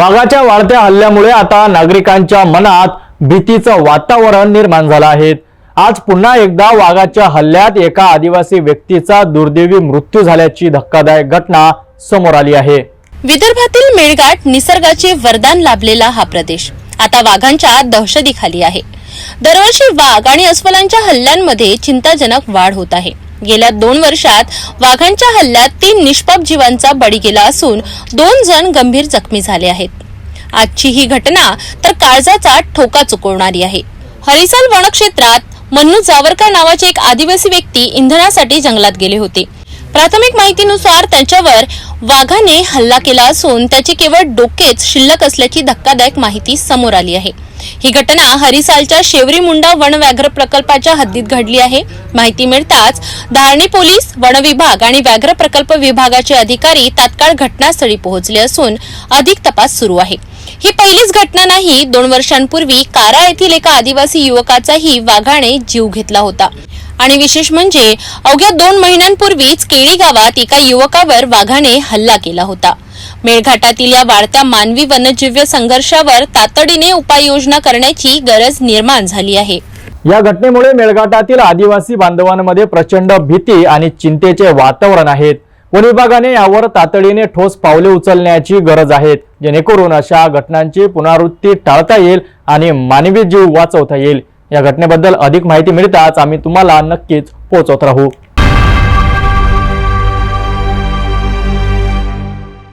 वाघाच्या वाढत्या हल्ल्यामुळे आता नागरिकांच्या मनात भीतीचं वातावरण निर्माण झालं आहे. आज पुन्हा एकदा वाघाच्या हल्ल्यात एका आदिवासी व्यक्तीचा दुर्दैवी मृत्यू झाल्याची धक्कादायक घटना समोर आली आहे. विदर्भातील मेळघाट निसर्गाचे वरदान लाभलेला हा प्रदेश. आता वाघांच्या दहशतीखाली आहे. दरवर्षी वाघ आणि अस्वलांच्या हल्ल्यांमध्ये चिंताजनक वाढ होत आहे. गेल्या दोन वर्षात वाघांच्या हल्ल्यात तीन निष्पाप जीवांचा बळी गेला असून दोन जण गंभीर जखमी झाले आहेत. आजची ही घटना तर काळजाचा ठोका चुकवणारी आहे. हरिसाल वनक्षेत्रात मन्नू जावरकर नावाचे एक आदिवासी व्यक्ती इंधनासाठी जंगलात गेले होते. प्राथमिक माहितीनुसार त्यांच्यावर वाघाने हल्ला केला असून त्याचे केवळ डोकेच शिल्लक असल्याची धक्कादायक माहिती समोर आली आहे. ही घटना हरिसालच्या शेवरी मुंडा वन व्याघ्र प्रकल्पाच्या हद्दीत घडली आहे. माहिती मिळताच धारणी पोलीस वन विभाग आणि व्याघ्र प्रकल्प विभागाचे अधिकारी तात्काळ घटनास्थळी पोहोचले असून अधिक तपास सुरू आहे. ही पहिलीच घटना नाही दोन वर्षांपूर्वी कारा येथील एका आदिवासी युवकाचाही वाघाने जीव घेतला होता. आणि विशेष म्हणजे अवघ्या दोन महिन्यांपूर्वीच केळी गावात एका युवकावर वाघाने हल्ला केला होता. मेळघाटातील या वाढत्या मानवी वन्यजीव संघर्षावर तातडीने उपाययोजना करण्याची गरज निर्माण झाली आहे. या घटनेमुळे मेळघाटातील आदिवासी बांधवांमध्ये प्रचंड भीती आणि चिंतेचे वातावरण आहेत वन विभागाने यावर तातडीने ठोस पावले उचलण्याची गरज आहे. जेणेकरून अशा घटनांची पुनरावृत्ती टाळता येईल आणि मानवी जीव वाचवता येईल. या घटनेबद्दल अधिक माहिती मिळताच आम्ही तुम्हाला नक्कीच पोहोचवत राहू.